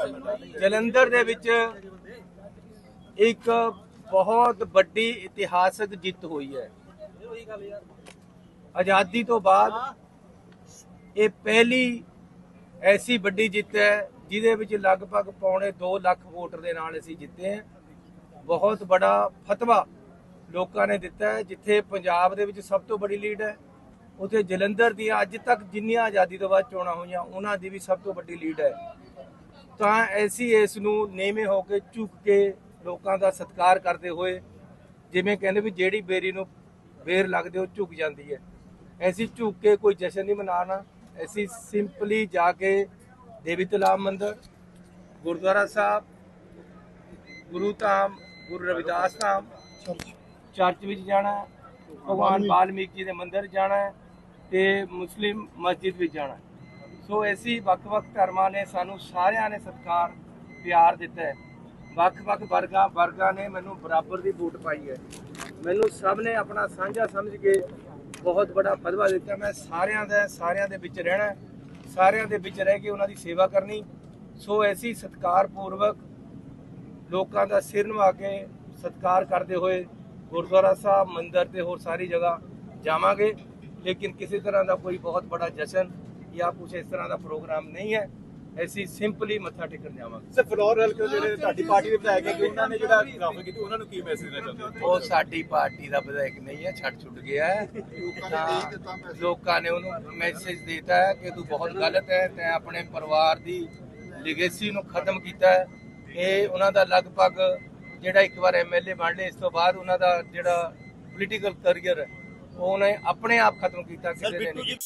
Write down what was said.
ਜਲੰਧਰ ਦੇ ਵਿੱਚ ਇੱਕ ਬਹੁਤ ਵੱਡੀ ਇਤਿਹਾਸਕ ਜਿੱਤ ਹੋਈ ਹੈ। ਆਜ਼ਾਦੀ ਤੋਂ ਬਾਅਦ ਇਹ ਪਹਿਲੀ ਐਸੀ ਵੱਡੀ ਜਿੱਤ ਹੈ ਜਿਹਦੇ ਵਿੱਚ ਲਗਭਗ ਪੌਣੇ 2 ਲੱਖ ਵੋਟਰ ਦੇ ਨਾਲ ਅਸੀਂ ਜਿੱਤੇ ਹਾਂ। ਬਹੁਤ ਬੜਾ ਫਤਵਾ ਲੋਕਾਂ ਨੇ ਦਿੱਤਾ ਹੈ, ਜਿੱਥੇ ਪੰਜਾਬ ਦੇ ਵਿੱਚ ਸਭ ਤੋਂ ਬੜੀ ਲੀਡ ਹੈ। ਉਥੇ ਜਲੰਧਰ ਦੀਆਂ ਅੱਜ ਤੱਕ ਜਿੰਨੀਆਂ ਆਜ਼ਾਦੀ ਤੋਂ ਬਾਅਦ ਚੋਣਾਂ ਹੋਈਆਂ, ਉਹਨਾਂ ਦੀ ਵੀ ਸਭ ਤੋਂ ਵੱਡੀ ਲੀਡ ਹੈ। ਤਾਂ ਐਸੀ ਇਸ ਨੂੰ ਨੇਵੇਂ ਹੋ ਕੇ ਝੁੱਕ ਕੇ ਲੋਕਾਂ ਦਾ ਸਤਿਕਾਰ ਕਰਦੇ ਹੋਏ ਜਿਵੇਂ ਕਹਿੰਦੇ ਵੀ ਜਿਹੜੀ ਬੇਰੀ ਨੂੰ ਬੇਰ ਲੱਗਦੇ ਉਹ ਝੁਕ ਜਾਂਦੀ ਹੈ ਐਸੀ ਝੁੱਕ ਕੇ ਕੋਈ ਜਸ਼ਨ ਨਹੀਂ ਮਨਾਣਾ ਐਸੀ ਸਿੰਪਲੀ ਜਾ ਕੇ ਦੇਵੀ ਤਲਾਬ ਮੰਦਿਰ ਗੁਰਦੁਆਰਾ ਸਾਹਿਬ ਗੁਰੂ ਧਾਮ ਗੁਰੂ ਰਵਿਦਾਸ ਧਾਮ ਚਰਚ ਵਿੱਚ ਜਾਣਾ ਭਗਵਾਨ ਵਾਲਮੀਕ ਜੀ ਦੇ ਮੰਦਿਰ ਜਾਣਾ ਤੇ ਮੁਸਲਿਮ ਮਸਜਿਦ ਵਿੱਚ ਜਾਣਾ। ਸੋ ਐਸੀ ਵੱਖ-ਵੱਖ ਧਰਮਾਂ ਨੇ ਸਾਨੂੰ ਸਾਰਿਆਂ ਨੇ ਸਤਿਕਾਰ, ਪਿਆਰ ਦਿੱਤਾ ਹੈ। ਵੱਖ-ਵੱਖ ਵਰਗਾਂ ਵਰਗਾਂ ਨੇ ਮੈਨੂੰ ਬਰਾਬਰ ਦੀ ਵੋਟ ਪਾਈ ਹੈ। ਮੈਨੂੰ ਸਭ ਨੇ ਆਪਣਾ ਸਾਂਝਾ ਸਮਝ ਕੇ ਬਹੁਤ ਵੱਡਾ ਫਤਵਾ ਦਿੱਤਾ। ਮੈਂ ਸਾਰਿਆਂ ਦਾ, ਸਾਰਿਆਂ ਦੇ ਵਿੱਚ ਰਹਿਣਾ ਸਾਰਿਆਂ ਦੇ ਵਿੱਚ ਰਹਿ ਕੇ ਉਹਨਾਂ ਦੀ ਸੇਵਾ ਕਰਨੀ। ਸੋ ਐਸੀ ਸਤਿਕਾਰਪੂਰਵਕ ਲੋਕਾਂ ਦਾ ਸਿਰ ਨਵਾ ਕੇ ਸਤਿਕਾਰ ਕਰਦੇ ਹੋਏ ਗੁਰਦੁਆਰਾ ਸਾਹਿਬ, ਮੰਦਿਰ ਤੇ ਹੋਰ ਸਾਰੀ ਜਗ੍ਹਾ ਜਾਵਾਂਗੇ। ਲੇਕਿਨ ਕਿਸੇ ਤਰ੍ਹਾਂ ਦਾ ਕੋਈ ਬਹੁਤ ਬੜਾ ਜਸ਼ਨ ਜਾਂ ਕੁਝ ਇਸ ਤਰ੍ਹਾਂ ਦਾ ਪ੍ਰੋਗਰਾਮ ਨਹੀਂ ਹੈ ਅਸੀਂ ਸਿੰਪਲੀ ਮੱਥਾ ਟੇਕਣ ਜਾਵਾਂਗੇ। ਸਰ ਫਲੋਰ ਹਲਕੇ ਦੇ ਜਿਹੜੇ ਤੁਹਾਡੀ ਪਾਰਟੀ ਦੇ ਵਿਧਾਇਕ ਹੈ ਕਿ ਉਹਨਾਂ ਨੇ ਜਿਹੜਾ ਖਿਲਾਫ ਕੀਤੀ ਉਹਨਾਂ ਨੂੰ ਕੀ ਮੈਸੇਜ ਦੇਣਾ ਚਾਹੁੰਦੇ ਹੋ? ਉਹ ਸਾਡੀ ਪਾਰਟੀ ਦਾ ਵਿਧਾਇਕ ਨਹੀਂ ਹੈ ਛੱਡ ਛੁੱਟ ਗਿਆ ਹੈ। ਤਾਂ ਲੋਕਾਂ ਨੇ ਉਹਨੂੰ ਮੈਸੇਜ ਦਿੱਤਾ ਹੈ ਕਿ ਤੂੰ ਬਹੁਤ ਗਲਤ ਹੈ ਤੈਂ ਆਪਣੇ ਪਰਿਵਾਰ ਦੀ ਲੈਗੇਸੀ ਨੂੰ ਖਤਮ ਕੀਤਾ ਹੈ। ਇਹ ਉਹਨਾਂ ਦਾ ਲਗਭਗ ਜਿਹੜਾ ਇੱਕ ਵਾਰ ਐਮਐਲਏ ਬਣ ਲਏ ਇਸ ਤੋਂ ਬਾਅਦ ਉਹਨਾਂ ਦਾ ਜਿਹੜਾ ਪੋਲੀਟੀਕਲ ਕੈਰੀਅਰ ਉਹਨੇ ਆਪਣੇ ਆਪ ਖਤਮ ਕੀਤਾ ਕਿਸੇ ਨੇ ਨਹੀਂ